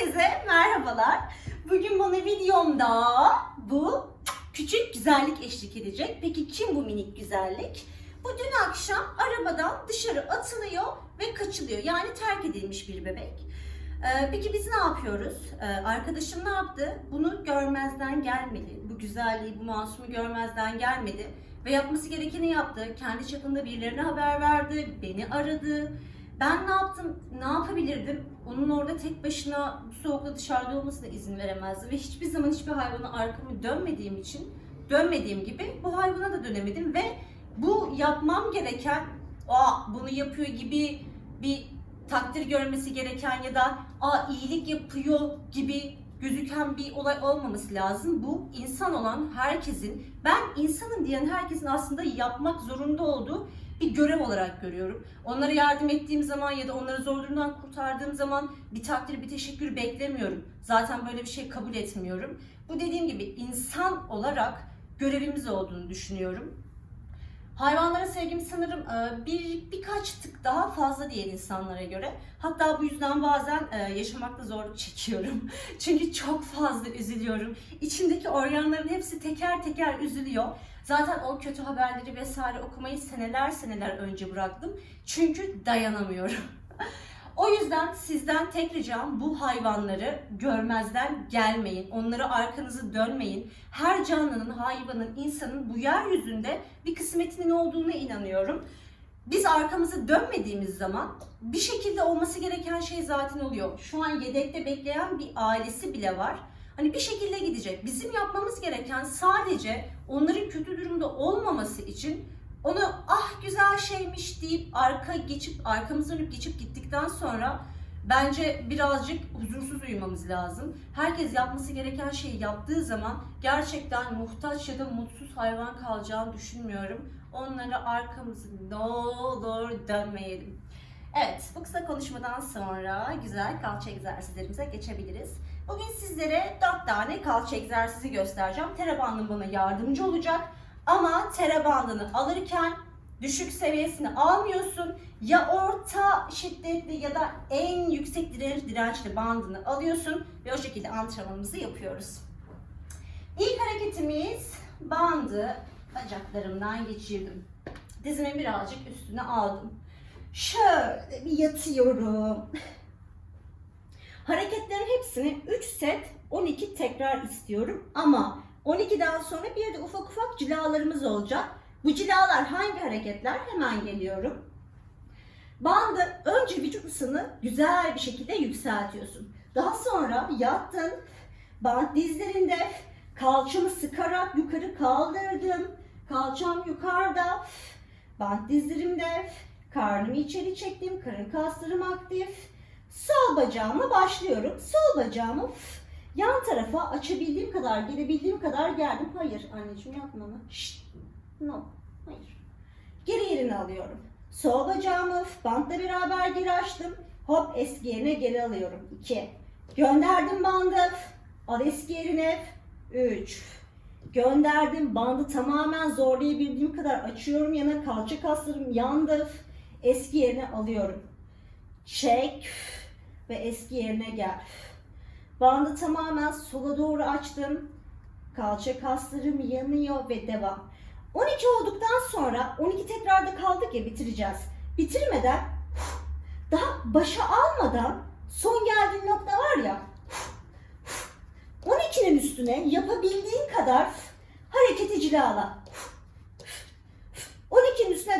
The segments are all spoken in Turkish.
Herkese merhabalar. Bugün bana videomda bu küçük güzellik eşlik edecek. Peki kim bu minik güzellik? Bu dün akşam arabadan dışarı atılıyor ve kaçılıyor. Yani terk edilmiş bir bebek. Ee, peki biz ne yapıyoruz? Ee, arkadaşım ne yaptı? Bunu görmezden gelmedi. Bu güzelliği, bu masumu görmezden gelmedi. Ve yapması gerekeni yaptı. Kendi çapında birilerine haber verdi. Beni aradı. Ben ne yaptım? Ne yapabilirdim? Onun orada tek başına bu soğukta dışarıda olmasına izin veremezdim. Ve hiçbir zaman hiçbir hayvana arkamı dönmediğim için, dönmediğim gibi bu hayvana da dönemedim. Ve bu yapmam gereken, aa bunu yapıyor gibi bir takdir görmesi gereken ya da aa iyilik yapıyor gibi gözüken bir olay olmaması lazım. Bu insan olan herkesin, ben insanım diyen herkesin aslında yapmak zorunda olduğu bir görev olarak görüyorum. Onlara yardım ettiğim zaman ya da onları zor durumdan kurtardığım zaman bir takdir, bir teşekkür beklemiyorum. Zaten böyle bir şey kabul etmiyorum. Bu dediğim gibi insan olarak görevimiz olduğunu düşünüyorum. Hayvanlara sevgim sanırım e, bir birkaç tık daha fazla diğer insanlara göre. Hatta bu yüzden bazen e, yaşamakta zorluk çekiyorum. Çünkü çok fazla üzülüyorum. İçimdeki organların hepsi teker teker üzülüyor. Zaten o kötü haberleri vesaire okumayı seneler seneler önce bıraktım. Çünkü dayanamıyorum. O yüzden sizden tek ricam bu hayvanları görmezden gelmeyin. Onlara arkanızı dönmeyin. Her canlının, hayvanın, insanın bu yeryüzünde bir kısmetinin olduğuna inanıyorum. Biz arkamızı dönmediğimiz zaman bir şekilde olması gereken şey zaten oluyor. Şu an yedekte bekleyen bir ailesi bile var. Hani bir şekilde gidecek. Bizim yapmamız gereken sadece onların kötü durumda olmaması için onu ah güzel şeymiş deyip arka geçip arkamızı dönüp geçip gittikten sonra bence birazcık huzursuz uyumamız lazım. Herkes yapması gereken şeyi yaptığı zaman gerçekten muhtaç ya da mutsuz hayvan kalacağını düşünmüyorum. Onlara arkamızı ne olur dönmeyelim. Evet, bu kısa konuşmadan sonra güzel kalça egzersizlerimize geçebiliriz. Bugün sizlere 4 tane kalça egzersizi göstereceğim. Tere bandım bana yardımcı olacak. Ama tere bandını alırken düşük seviyesini almıyorsun. Ya orta şiddetli ya da en yüksek direnç, dirençli bandını alıyorsun ve o şekilde antrenmanımızı yapıyoruz. İlk hareketimiz bandı bacaklarımdan geçirdim. Dizimin birazcık üstüne aldım. Şöyle bir yatıyorum. Hareketlerin hepsini 3 set 12 tekrar istiyorum ama 12'den sonra bir de ufak ufak cilalarımız olacak. Bu cilalar hangi hareketler? Hemen geliyorum. Bandı önce vücut ısını güzel bir şekilde yükseltiyorsun. Daha sonra yattın. Band dizlerinde kalçamı sıkarak yukarı kaldırdım. Kalçam yukarıda. Band dizlerimde. Karnımı içeri çektim. Karın kaslarım aktif. Sol bacağıma başlıyorum. Sol bacağımı yan tarafa açabildiğim kadar, gelebildiğim kadar geldim. Hayır anneciğim yapma. Şşt. No. Hayır. Geri yerine alıyorum. Sol bacağımı bantla beraber geri açtım. Hop eski yerine geri alıyorum. 2. Gönderdim bandı. Al eski yerine. 3. Gönderdim. Bandı tamamen zorlayabildiğim kadar açıyorum yana. Kalça kaslarım yandı. Eski yerine alıyorum. Çek ve eski yerine gel. Bandı tamamen sola doğru açtım. Kalça kaslarım yanıyor ve devam. 12 olduktan sonra 12 tekrarda kaldık ya bitireceğiz. Bitirmeden daha başa almadan son geldiğin nokta var ya 12'nin üstüne yapabildiğin kadar hareketi cilala.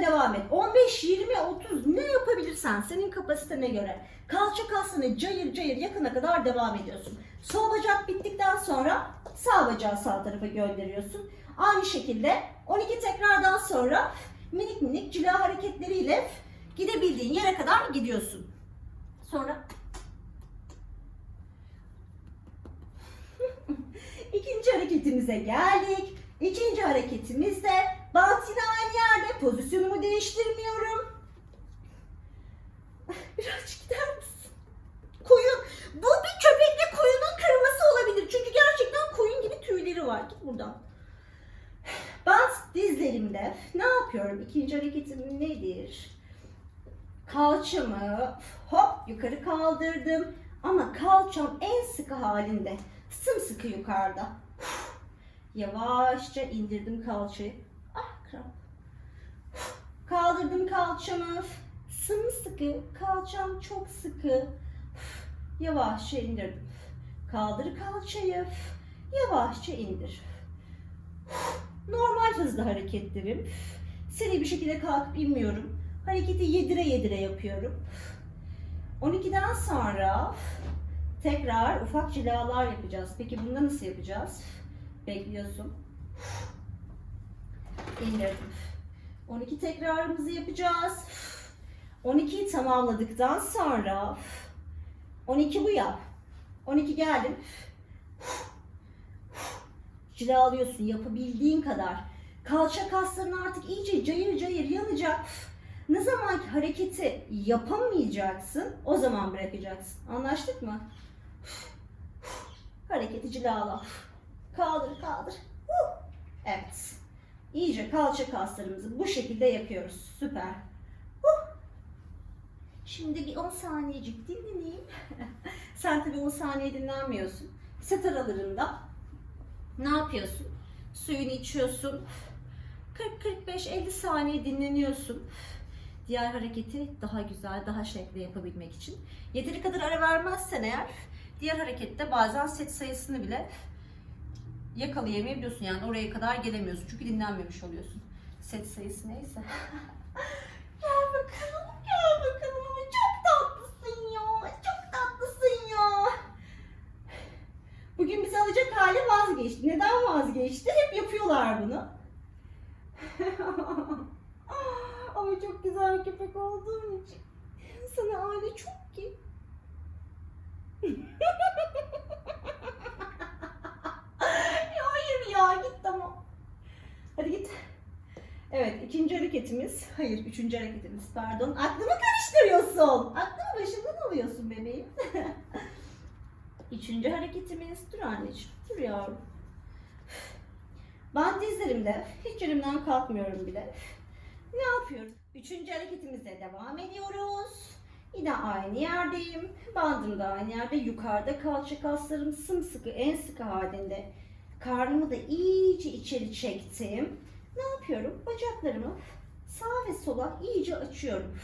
12'nin üstüne devam et. 15, 20, 30 ne yapabilirsen senin kapasitene göre. Kalça kasını cayır cayır yakına kadar devam ediyorsun. Sol bacak bittikten sonra sağ bacağı sağ tarafa gönderiyorsun. Aynı şekilde 12 tekrardan sonra minik minik cila hareketleriyle gidebildiğin yere kadar gidiyorsun. Sonra ikinci hareketimize geldik. İkinci hareketimizde bant yine aynı yerde. Pozisyonumu değiştirmiyorum. Birazcık gider misin? Koyun. Bu bir köpekle koyunun kırması olabilir. Çünkü gerçekten koyun gibi tüyleri var. Git buradan. Bant dizlerimde ne yapıyorum? İkinci hareketim nedir? Kalçamı hop yukarı kaldırdım. Ama kalçam en sıkı halinde. Sımsıkı yukarıda. Yavaşça indirdim kalçayı. Kramp. Kaldırdım kalçamı. Sımsıkı. Kalçam çok sıkı. Yavaşça indirdim. Kaldır kalçayı. Yavaşça indir. Normal hızlı hareketlerim. Seri bir şekilde kalkıp inmiyorum. Hareketi yedire yedire yapıyorum. 12'den sonra tekrar ufak cilalar yapacağız. Peki bunu nasıl yapacağız? Bekliyorsun. İndirdim. 12 tekrarımızı yapacağız. 12'yi tamamladıktan sonra 12 bu yap. 12 geldim. Cilalıyorsun yapabildiğin kadar. Kalça kasların artık iyice cayır cayır yanacak. Ne zaman ki hareketi yapamayacaksın, o zaman bırakacaksın. Anlaştık mı? Hareketi cilala. Kaldır kaldır. Evet. İyice kalça kaslarımızı bu şekilde yapıyoruz. Süper. Huh. Şimdi bir 10 saniyecik dinleneyim. Sen tabii 10 saniye dinlenmiyorsun. Set aralarında ne yapıyorsun? Suyunu içiyorsun. 40-45-50 saniye dinleniyorsun. Diğer hareketi daha güzel, daha şekli yapabilmek için. Yeteri kadar ara vermezsen eğer diğer harekette bazen set sayısını bile yakalayamayabiliyorsun. Yani oraya kadar gelemiyorsun. Çünkü dinlenmemiş oluyorsun. Set sayısı neyse. gel bakalım, gel bakalım. Çok tatlısın ya. Çok tatlısın ya. Bugün bizi alacak hali vazgeçti. Neden vazgeçti? Hep yapıyorlar bunu. Ama çok güzel köpek olduğum için sana aile çok ki. ya hayır ya git tamam. Hadi git. Evet ikinci hareketimiz, hayır üçüncü hareketimiz pardon. Aklımı karıştırıyorsun. Aklımı başından alıyorsun bebeğim. Üçüncü hareketimiz, dur anneciğim, dur yavrum. Ben dizlerimde, hiç yerimden kalkmıyorum bile. Ne yapıyorum? Üçüncü hareketimize devam ediyoruz. Yine aynı yerdeyim. Bandım da aynı yerde. Yukarıda kalça kaslarım sımsıkı, en sıkı halinde. Karnımı da iyice içeri çektim. Ne yapıyorum? Bacaklarımı sağa ve sola iyice açıyorum.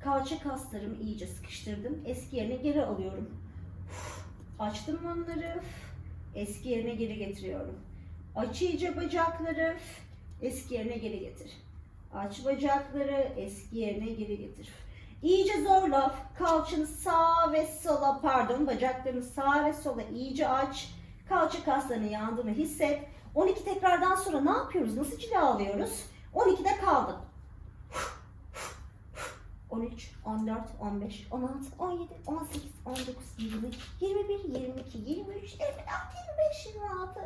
Kalça kaslarımı iyice sıkıştırdım. Eski yerine geri alıyorum. Açtım onları. Eski yerine geri getiriyorum. Aç iyice bacakları. Eski yerine geri getir. Aç bacakları. Eski yerine geri getir. İyice zorla. Kalçanı sağa ve sola pardon bacaklarını sağa ve sola iyice aç. Kalça kaslarının yandığını hisset. 12 tekrardan sonra ne yapıyoruz? Nasıl cilalıyoruz? 12'de kaldın. 13, 14, 15, 16, 17, 18, 19, 20, 21, 22, 23, 24, 25, 26.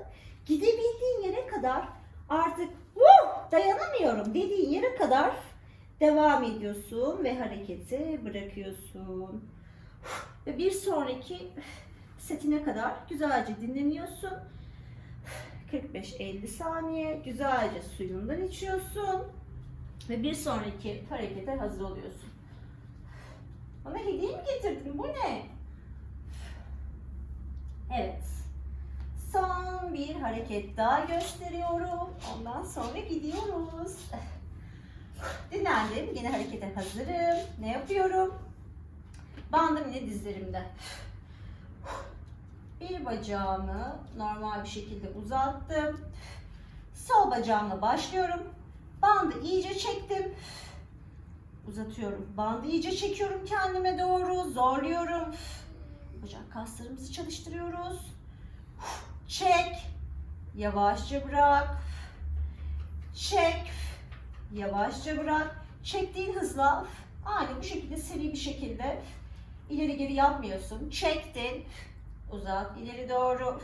Gidebildiğin yere kadar artık "Vuh, dayanamıyorum dediğin yere kadar devam ediyorsun ve hareketi bırakıyorsun. Ve bir sonraki setine kadar güzelce dinleniyorsun. 45-50 saniye güzelce suyundan içiyorsun. Ve bir sonraki harekete hazır oluyorsun. Bana hediye mi getirdin? Bu ne? Evet. Son bir hareket daha gösteriyorum. Ondan sonra gidiyoruz. Dinlendim. Yine harekete hazırım. Ne yapıyorum? Bandım yine dizlerimde. Bir bacağımı normal bir şekilde uzattım. Sol bacağımla başlıyorum. Bandı iyice çektim. Uzatıyorum. Bandı iyice çekiyorum kendime doğru. Zorluyorum. Bacak kaslarımızı çalıştırıyoruz. Çek. Yavaşça bırak. Çek. Yavaşça bırak. Çektiğin hızla aynı bu şekilde seri bir şekilde ileri geri yapmıyorsun. Çektin. Uzat ileri doğru.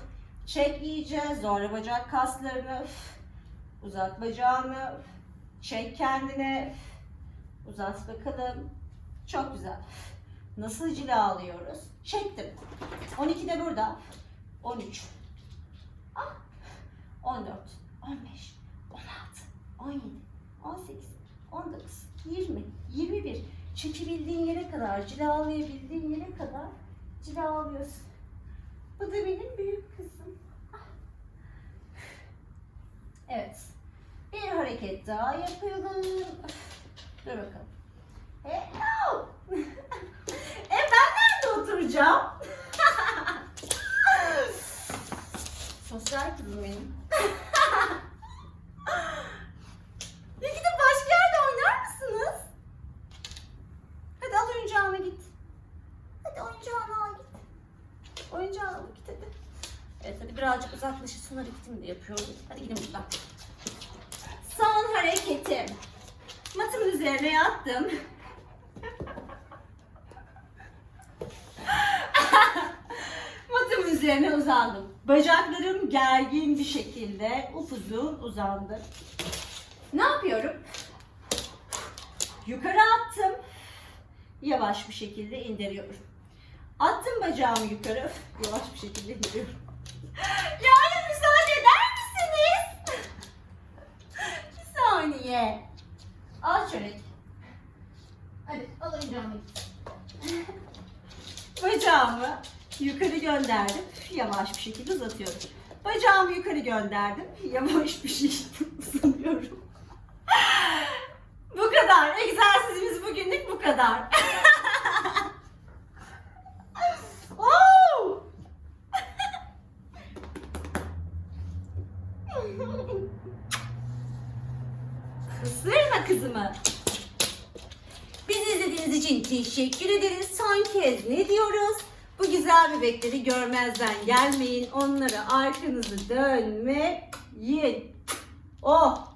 Çek iyice. Zorla bacak kaslarını. Uzat bacağını. Çek kendine. Uzat bakalım. Çok güzel. Nasıl cila alıyoruz? Çektim. 12 de burada. 13. Ah. 14. 15. 16. 17. 18. 19. 20. 21. Çekebildiğin yere kadar, cilalayabildiğin yere kadar Cilalıyorsun. Bu da benim büyük kızım. Evet. Bir hareket daha yapalım. Dur bakalım. Hello. e ben nerede oturacağım? Sosyal kızım benim. ya gidip başka yerde oynar mısınız? Hadi al oyuncağına git. Hadi oyuncağına al git. Oyuncağına al git hadi. Evet hadi birazcık uzaklaşırsın hareketimi de yapıyorum. Hadi gidin buradan. Son hareketim. Matımın üzerine yattım. Matımın üzerine uzandım. Bacaklarım gergin bir şekilde upuzun uzandı. Ne yapıyorum? Yukarı attım. Yavaş bir şekilde indiriyorum. Attım bacağımı yukarı. Yavaş bir şekilde indiriyorum. Yani müsaade eder misiniz? bir. Al çörek. Hadi al oyuncağımı. Bacağımı yukarı gönderdim. Yavaş bir şekilde uzatıyorum. Bacağımı yukarı gönderdim. Yavaş bir şekilde uzanıyorum. bu kadar. Egzersizimiz bugünlük bu kadar. İzlediğiniz için teşekkür ederiz. Son kez ne diyoruz? Bu güzel bebekleri görmezden gelmeyin. Onlara arkanızı dönmeyin. Oh!